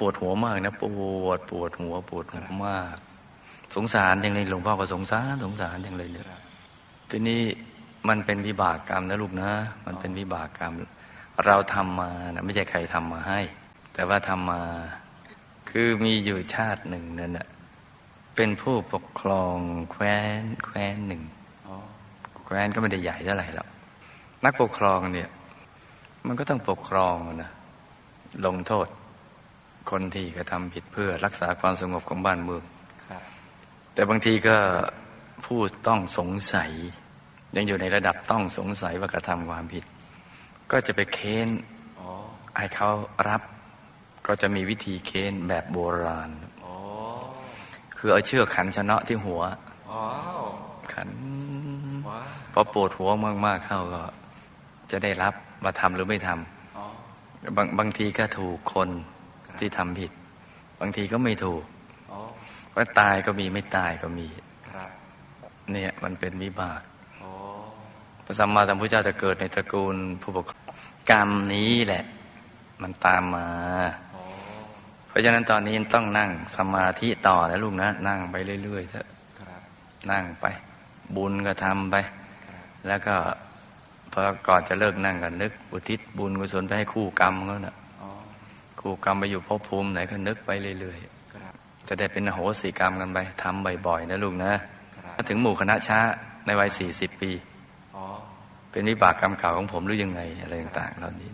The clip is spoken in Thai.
ปวดหัวมากนะปวดปวดหัวปวดหัวมาก สงสารอย่างเลยหลวงพ่อก็สงสารสงสารอย่างเลยเลยทีนี้มันเป็นวิบากกรรมนะลูกนะ มันเป็นวิบากกรรม เราทำมานะไม่ใช่ใครทำมาให้ แต่ว่าทำมาคือมีอยู่ชาติหนึ่งนั่นน่ะเป็นผู้ปกครองแคว้นแคว้นหนึ่งแคว้นก็ไม่ได้ใหญ่เท่าไหร่หรอกนักปกครองเนี่ย มันก็ต้องปกครองนะลงโทษ คนที่กระทำผิดเพื่อรักษาความสงบของบ้านเมืองครับแต่บางทีก็ผู้ต้องสงสัย ยังอยู่ในระดับต้องสงสัยว่ากระทำความผิด ก็จะไปเค้นอ๋อให้เขารับก็จะมีวิธีเค้นแบบโบราณอ๋อคือเอาเชือกขันชะเนาะที่หัวว้าวขันว้าวพอปวดหัวมากๆเข้าก็ จะได้รับมาทำหรือไม่ทำอ๋อบางบางทีก็ถูกคนครับ ที่ทำผิด บางทีก็ไม่ถูกอ๋อว่าตายก็มีไม่ตายก็มีครับเนี่ยมันเป็นวิบากอ๋อพระสัมมาสัมพุทธเจ้าจะเกิดในตระกูลผู้ปกครองกรรมนี้แหละ มันตามมาอ๋อเพราะฉะนั้นตอนนี้ต้องนั่งสมาธิต่อนะลูกนะ นั่งไปเรื่อยๆเถอะครับนั่งไป บุญก็ทำไปครับแล้วก็พอก่อนจะเลิกนั่งก็นึก อุทิศบุญกุศลไปให้คู่กรรมเขานะอ๋อ คู่กรรมไปอยู่ภพภูมิไหนก็นึกไปเรื่อยครับๆจะได้เป็นอโหสิกรรมกันไปทำบ่อยๆนะลูกนะครับถ้าถึงหมู่คณะช้าในวัยสี่สิบปีอ๋อเป็นวิบากกรรมเก่าของผมหรือยังไงอะไรต่างๆเหล่านี้